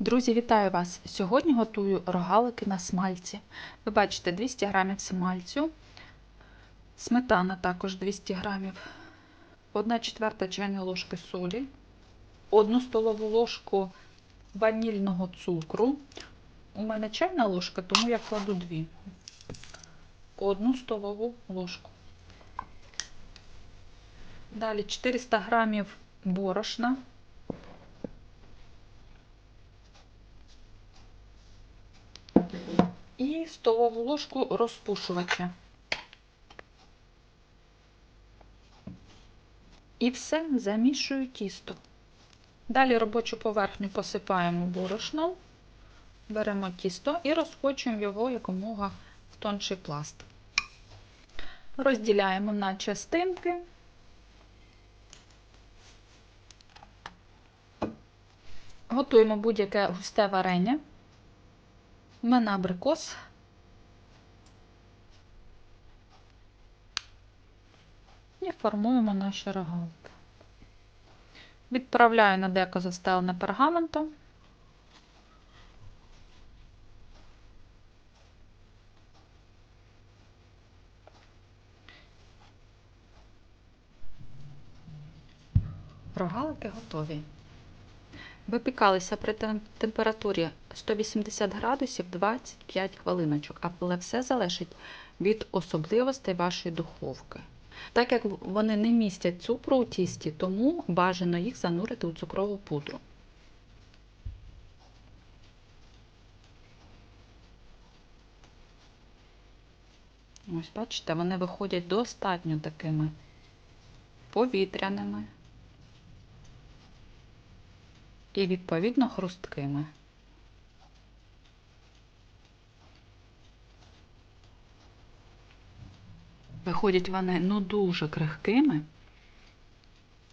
Друзі, вітаю вас! Сьогодні готую рогалики на смальці. Ви бачите 200 г смальцю, сметана також 200 г, 1 четверта чайної ложки солі, 1 столову ложку ванільного цукру. У мене чайна ложка, тому я кладу 2. Одну столову ложку. Далі 400 г борошна. І столову ложку розпушувача. І все замішую тісто. Далі робочу поверхню посипаємо борошном, беремо тісто і розкочуємо його якомога в тонший пласт. Розділяємо на частинки. Готуємо будь-яке густе варення. У мене абрикос. І формуємо наші рогалики. Відправляю на деко застелене пергаментом. Рогалики готові. Випікалися при температурі 180 градусів 25 хвилиночок, але все залежить від особливостей вашої духовки. Так як вони не містять цукру у тісті, тому бажано їх занурити у цукрову пудру. Ось, бачите, вони виходять достатньо такими повітряними і, відповідно, хрусткими. Виходять вони ну дуже крихкими,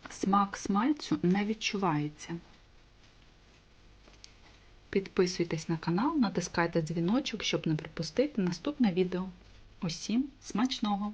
смак смальцю не відчувається. Підписуйтесь на канал, натискайте дзвіночок, щоб не пропустити наступне відео. Усім смачного!